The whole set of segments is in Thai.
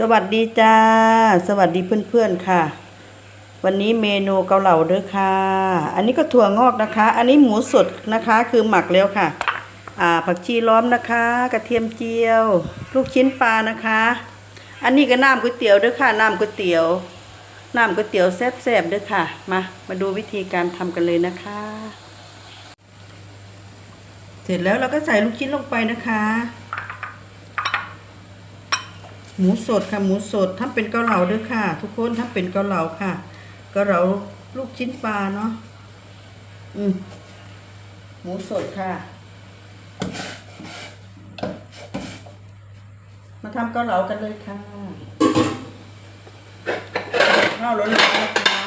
สวัสดีจ้า สวัสดีเพื่อนๆค่ะ วันนี้เมนูเกาเหลาเด้อค่ะ อันนี้ก็ถั่วงอกนะคะ อันนี้หมูสดนะคะคือหมักแล้วค่ะ อ่าผักชีล้อมนะคะ กระเทียมเจียว ลูกชิ้นปลานะคะ อันนี้ก็น้ำก๋วยเตี๋ยวเด้อค่ะน้ำก๋วยเตี๋ยวน้ำก๋วยเตี๋ยวแซ่บๆเด้อค่ะ มามาดูวิธีการทำกันเลยนะคะ เสร็จแล้วเราก็ใส่ลูกชิ้นลงไปนะคะ หมูสดค่ะหมูสดถ้าเป็นเกาเหลาด้วยค่ะ ทุกคนถ้าเป็นเกาเหลาค่ะเกาเหลาลูกชิ้นปลาเนาะอืมหมูสดค่ะ มาทำเกาเหลากันเลยค่ะข้าวร้อนๆนะคะ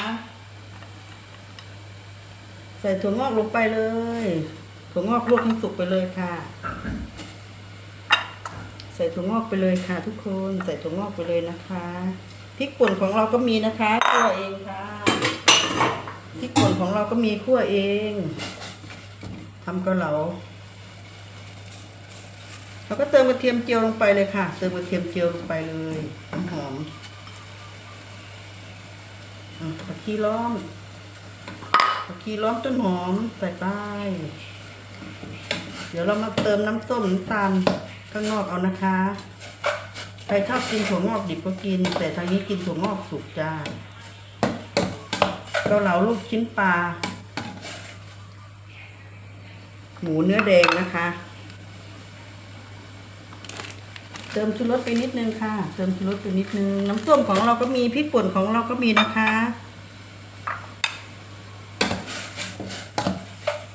ใส่ถั่วงอกลงไปเลยถั่วงอกลวกให้สุกไปเลยค่ะ ใส่ถั่วงอกไปเลยค่ะ ทุกคนใส่ถั่วงอกไปเลยนะคะพริกป่นของเราก็มีนะคะคั่วเองค่ะพริกป่นของเราก็มีคั่วเองทำเกาเหลาเราก็เติมกระเทียมเจียวลงไปเลยค่ะ เติมกระเทียมเจียวลงไปเลยหอมหอมๆอะผักชีล้อมผักชีล้อมต้นหอมใส่ไป เดี๋ยวเรามาเติมน้ำส้มน้ำตาล ข้างนอกเอานะคะ ใครชอบกินถั่วงอกดิบก็กิน แต่ทางนี้กินถั่วงอกสุกจ้าเกาเหลาลูกชิ้นปลา หมูเนื้อแดงนะคะ เติมชูรสไปนิดนึงค่ะ เติมชูรสไปนิดนึง น้ำส้มของเราก็มีพริกป่นของเราก็มีนะคะ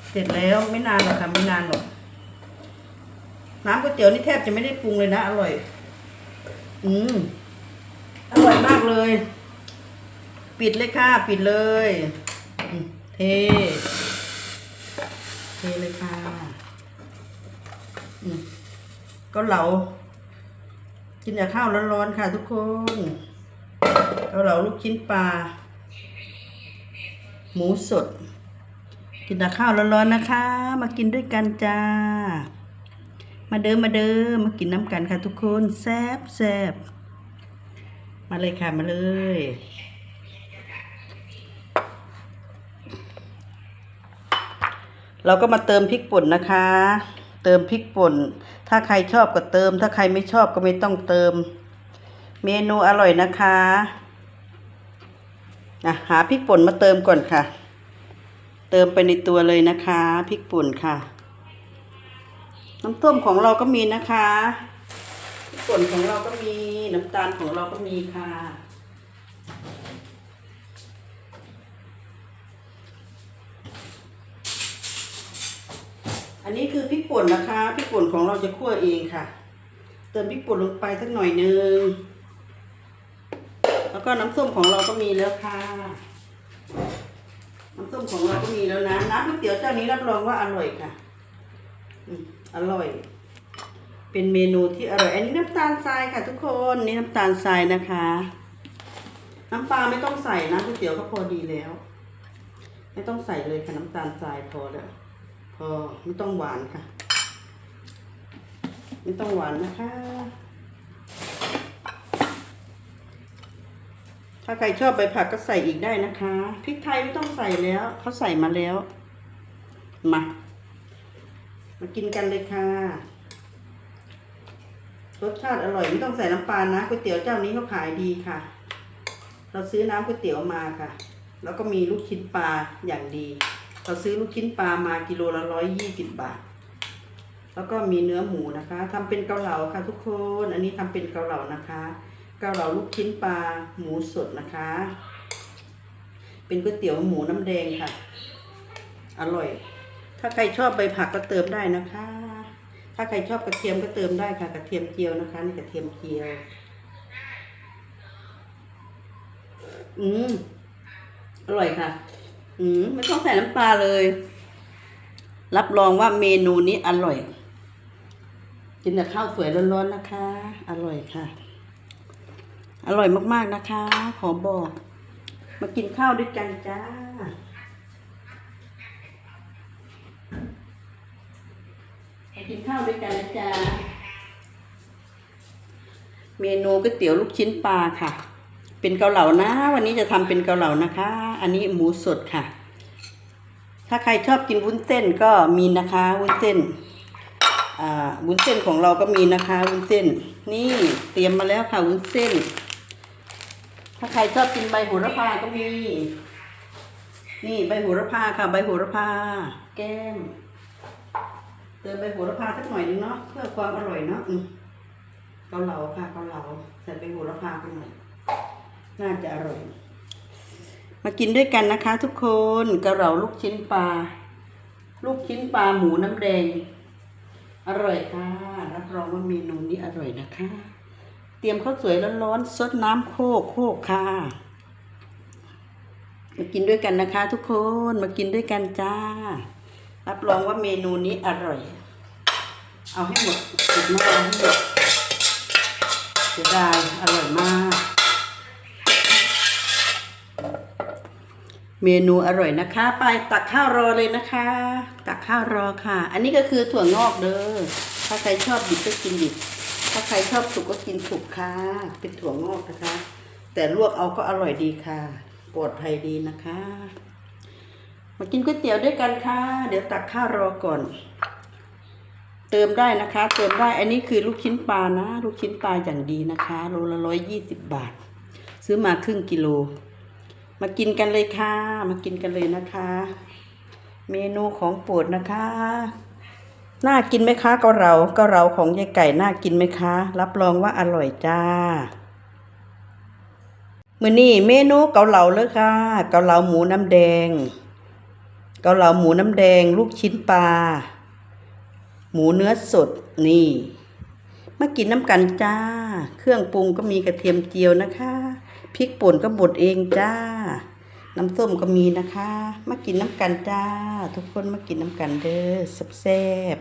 เสร็จแล้วไม่นานหรอกค่ะไม่นานหรอก น้ำก๋วยเตี๋ยวนี่แทบจะไม่ได้ปรุงเลยนะ อร่อย อืมอร่อยมากเลย ปิดเลยค่ะ ปิดเลยเทเทเลยค่ะก็เหลา กินกับข้าวร้อนๆค่ะ ทุกคนเก็เหลาลูกชิ้นปลา หมูสด กินกับข้าวร้อนๆนะคะ มากินด้วยกันจ้า มาเดิมมาเดิมมากินน้ำกันค่ะทุกคนแซบแซบมาเลยค่ะมาเลย เราก็มาเติมพริกป่นนะคะ เติมพริกป่น ถ้าใครชอบก็เติม ถ้าใครไม่ชอบก็ไม่ต้องเติม เมนูอร่อยนะคะอะหาพริกป่นมาเติมก่อนค่ะ เติมไปในตัวเลยนะคะพริกป่นค่ะ น้ำส้มของเราก็มีนะคะพริกป่นของเราก็มีน้ำตาลของเราก็มีค่ะ อันนี้คือพริกป่นนะคะพริกป่นของเราจะคั่วเองค่ะ เติมพริกป่นลงไปสักหน่อยนึงแล้วก็น้ำส้มของเราก็มีแล้วค่ะ น้ำส้มของเราก็มีแล้วนะน้ำก๋วยเตี๋ยวเจ้านี้รับรองว่าอร่อยค่ะ อร่อย เป็นเมนูที่อร่อย อันนี้น้ำตาลทรายค่ะทุกคน นี่น้ำตาลทรายนะคะ น้ำปลาไม่ต้องใส่นะก๋วยเตี๋ยวก็พอดีแล้ว ไม่ต้องใส่เลยค่ะน้ำตาลทรายพอแล้วพอไม่ต้องหวานค่ะ ไม่ต้องหวานนะคะ ถ้าใครชอบใบผักก็ใส่อีกได้นะคะพริกไทยไม่ต้องใส่แล้วเขาใส่มาแล้วมา มากินกันเลยค่ะ รสชาติอร่อยไม่ต้องใส่น้ำปลานะก๋วยเตี๋ยวเจ้านี้เขาขายดีค่ะ เราซื้อน้ำก๋วยเตี๋ยวมาค่ะ แล้วก็มีลูกชิ้นปลาอย่างดี เราซื้อลูกชิ้นปลามากิโลละร้อยยี่สิบบาท แล้วก็มีเนื้อหมูนะคะทำเป็นเกาเหลาค่ะทุกคน อันนี้ทำเป็นเกาเหลานะคะ เกาเหลาลูกชิ้นปลาหมูสดนะคะ เป็นก๋วยเตี๋ยวหมูน้ำแดงค่ะ อร่อย ถ้าใครชอบใบผักก็เติมได้นะคะ ถ้าใครชอบกระเทียมก็เติมได้ค่ะ กระเทียมเจียวนะคะนี่กระเทียมเจียว อืมอร่อยค่ะ อืมไม่ต้องใส่น้ำปลาเลย รับรองว่าเมนูนี้อร่อย กินกับข้าวสวยร้อนๆนะคะ อร่อยค่ะ อร่อยมากๆนะคะ ขอบอก มากินข้าวด้วยกันจ้า กินข้าวด้วยกันนะจ๊ะเมนูก๋วยเตี๋ยวลูกชิ้นปลาค่ะ เป็นเกาเหลานะ วันนี้จะทำเป็นเกาเหลานะคะ อันนี้หมูสดค่ะ ถ้าใครชอบกินวุ้นเส้นก็มีนะคะวุ้นเส้นอ่าวุ้นเส้นของเราก็มีนะคะวุ้นเส้น นี่เตรียมมาแล้วค่ะวุ้นเส้น ถ้าใครชอบกินใบโหระพาก็มี นี่ใบโหระพาค่ะ ใบโหระพา แก้ม ติมใบโหระพาสักหน่อยนึงเนาะเพื่อความอร่อยเนาะเกาเหลาค่ะเกาเหลาใส่ใบโหระพาไปหน่อยน่าจะอร่อย มากินด้วยกันนะคะ ทุกคนเกาเหลาลูกชิ้นปลาลูกชิ้นปลาหมูน้ำแดง อร่อยค่ะรับรองว่าเมนูนี้อร่อยนะคะ เตรียมข้าวสวยร้อนๆซดน้ำโคกโคกค่ะมากินด้วยกันนะคะ ทุกคนมากินด้วยกันจ้า รับรองว่าเมนูนี้อร่อย เอาให้หมดติดมากให้หมดเสียดายอร่อยมาก เมนูอร่อยนะคะ ไปตักข้าวรอเลยนะคะ ตักข้าวรอค่ะ อันนี้ก็คือถั่วงอกเด้อถ้าใครชอบดิบก็กินดิบถ้าใครชอบสุกก็กินสุกค่ะ เป็นถั่วงอกนะคะ แต่ลวกเอาก็อร่อยดีค่ะ ปลอดภัยดีนะคะ มากินก๋วยเตี๋ยวด้วยกันค่ะ เดี๋ยวตักข้าวรอก่อน เติมได้นะคะ เติมได้อันนี้คือลูกชิ้นปลานะ ลูกชิ้นปลาอย่างดีนะคะโลละร้อยยี่สิบบาท ซื้อมาครึ่งกิโล มากินกันเลยค่ะ มากินกันเลยนะคะ เมนูของโปรดนะคะน่ากินไหมคะเกาเหลาเกาเหลาของยายไก่น่ากินไหมคะ รับรองว่าอร่อยจ้ามือนี้เมนูเกาเหลาเลยค่ะ เกาเหลาหมูน้ำแดง เกาเหลาหมูน้ำแดง ลูกชิ้นปลา หมูเนื้อสดนี่มากินน้ำกันจ้า เครื่องปรุงก็มีกระเทียมเจียวนะคะพริกป่นก็บดเองจ้า น้ำส้มก็มีนะคะ มากินน้ำกันจ้า ทุกคนมากินน้ำกันเด้อแซ่บ